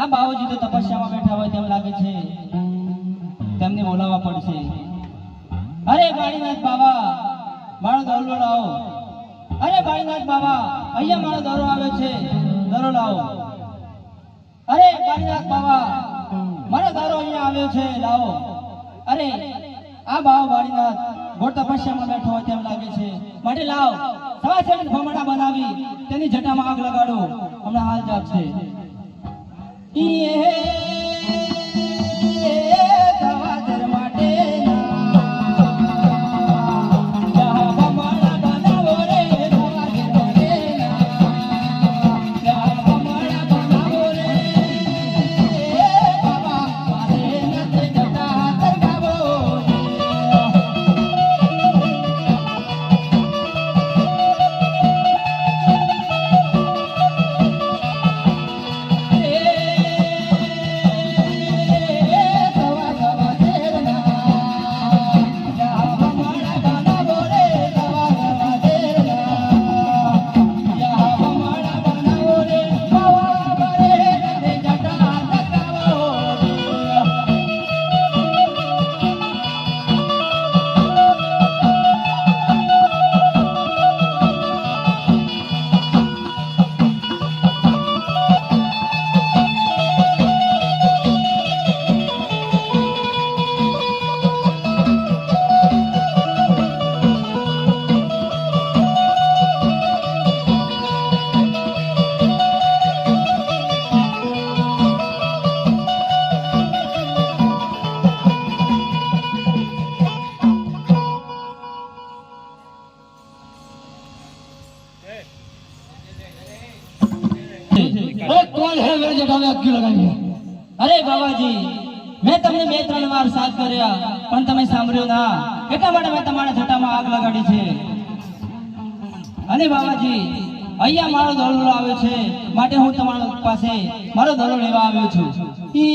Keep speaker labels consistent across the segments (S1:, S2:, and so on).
S1: આ બાવાજી તો તપસ્યામાં બેઠા હોય તેમ લાગે છે. તેમને બોલાવવા પડશે. અરે બાળીનાથ બાબા મારો દોરો લાવો અરે બાળીનાથ બાબા અહીંયા મારો દોરો આવ્યો છે. દોરો લાવો. અરે બાળીનાથ બાબા મારો દોરો અહીંયા આવ્યો છે. લાવો. અરે આ બાવ બાળીનાથ ઘોર તપસ્યામાં બેઠો હોય તેમ લાગે છે. માટે લાવ. સવા સેવન ફમડા બનાવી તેની જટામાં આગ લગાડો. હમણાં હાલ જાગશે.
S2: Yeah. કોણ હે મેરે જગાવે અટકી લગાવી
S1: અરે બાબાજી મેં તમને બે ત્રણ વાર સાથ કર્યા, પણ તમે સાંભળ્યો ના. એટલા માટે મેં તમારા જટામાં આગ લગાડી છે. અને બાબાજી અહીંયા મારો દળો આવ્યો છે. માટે હું તમારા પાસે મારો દળો લેવા આવ્યો છું.
S2: એ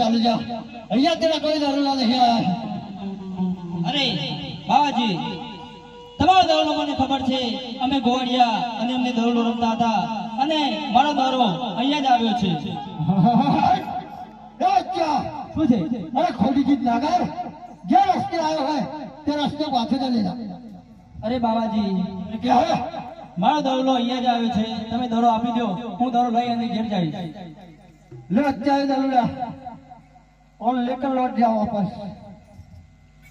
S2: ચાલુ જા. અહીંયા તેરા કોઈ દારૂલા નહીં
S1: અરે બાવાજી તમારો દારૂલો મને ખબર છે. અમે ગોવાડિયા અને અમને દારૂલો રમતા હતા. અને મારો દારૂ અહીંયા જ આવ્યો છે. શું છે?
S2: અરે ખોટી જીત ના કર. જે રસ્તે આવ્યો હોય તે રસ્તે પાછો ચાલી જા.
S1: અરે બાવાજી.
S2: કે
S1: મારો દોરો અહીંયા જ આવ્યો છે. તમે દોરો આપી દો હું દોરો લઈ અને ઘેર જાય
S2: લે અત્યારે દોરો और लेकर लौट जाओ वापस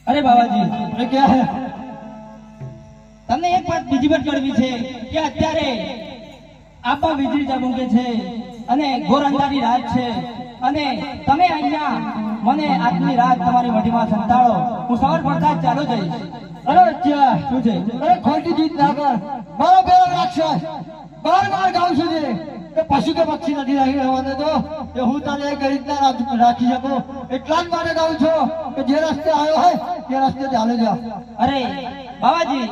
S1: અરે બાબાજી
S2: अरे क्या है
S1: તમને એક વાત બીજી વાત કરવી છે કે અત્યારે આપા વીજળી ઝગમગે છે અને ઘોર અંધારી રાત છે અને તમે અહીંયા મને આજની રાત તમારી મઢીમાં સંતાડો હું સવાર પડતા જ ચાલુ જઈશ
S2: અરે બચ્ચા
S1: શું છે
S2: અરે ખોટી જીત ના કર મારો પેલો રાક્ષસ બાર બાર ગામ સુધી કે પશુ કે પક્ષી નથી રાખી રહેવા તો કે હું તને એક રીતના રાખી શકું. એટલા જ માટે કહું છું કે જે રસ્તે આવ્યો હોય તે રસ્તે ચાલે જા.
S1: અરે બાબાજી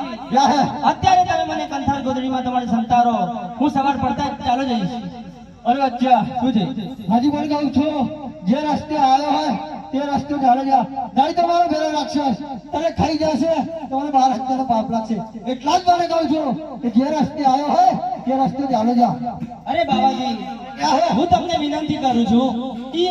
S1: અત્યારે તમે મને કંથાળ ગોદડીમાં તમારે સંતારો. હું સવાર પડતા ચાલુ જઈશ.
S2: અરે અચ્છા
S1: શું છે?
S2: હજી પણ કહું છું જે રસ્તે આવ્યો હોય તે રસ્તો ચાલે જા નહીં તો મારો પેલો રાક્ષસ. તને ખાઈ જશે. તો મને બાર હજાર પાપ લાગશે. એટલા જ મને કહું છું કે જે રસ્તે આવ્યો હોય તે રસ્તે ચાલે જા
S1: અરે બાબાજી હું? તમને વિનંતી કરું છું. એ